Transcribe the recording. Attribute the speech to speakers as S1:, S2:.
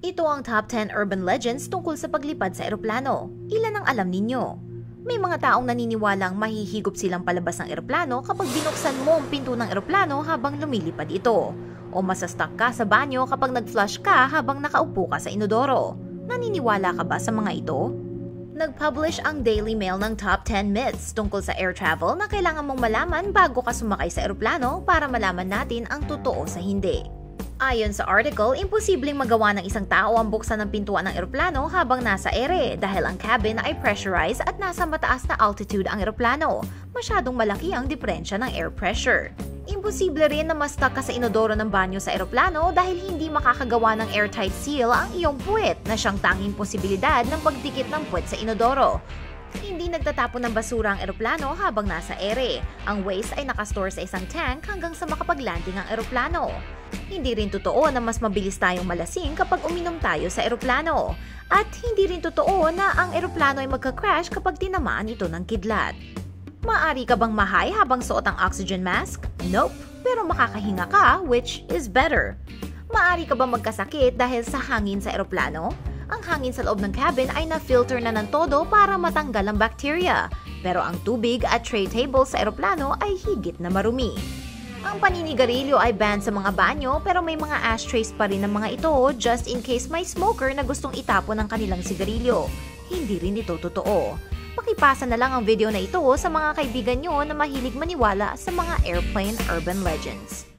S1: Ito ang top 10 urban legends tungkol sa paglipad sa eroplano. Ilan ang alam ninyo? May mga taong naniniwalang mahihigop silang palabas ng eroplano kapag binuksan mo ang pinto ng eroplano habang lumilipad ito. O masastuck ka sa banyo kapag nag-flush ka habang nakaupo ka sa inodoro. Naniniwala ka ba sa mga ito? Nag-publish ang Daily Mail ng top 10 myths tungkol sa air travel na kailangan mong malaman bago ka sumakay sa eroplano para malaman natin ang totoo sa hindi. Ayon sa article, imposibleng magawa ng isang tao ang buksan ng pintuan ng eroplano habang nasa ere dahil ang cabin ay pressurized at nasa mataas na altitude ang eroplano. Masyadong malaki ang diferensya ng air pressure. Imposible rin na ma-stuck ka sa inodoro ng banyo sa eroplano dahil hindi makakagawa ng airtight seal ang iyong puwet na siyang tanging posibilidad ng pagdikit ng puwet sa inodoro. Hindi nagtatapon ng basura ang eroplano habang nasa ere. Ang waste ay nakastore sa isang tank hanggang sa makapaglanding ang eroplano. Hindi rin totoo na mas mabilis tayong malasing kapag uminom tayo sa eroplano. At hindi rin totoo na ang eroplano ay magka-crash kapag tinamaan ito ng kidlat. Maari ka bang mahay habang suot ang oxygen mask? Nope, pero makakahinga ka, which is better. Maari ka bang magkasakit dahil sa hangin sa eroplano? Ang hangin sa loob ng cabin ay na-filter na ng todo para matanggal ang bacteria. Pero ang tubig at tray table sa eroplano ay higit na marumi. Ang paninigarilyo ay banned sa mga banyo pero may mga ashtrays pa rin ng mga ito just in case may smoker na gustong itapon ang kanilang sigarilyo. Hindi rin ito totoo. Pakipasa na lang ang video na ito sa mga kaibigan nyo na mahilig maniwala sa mga airplane urban legends.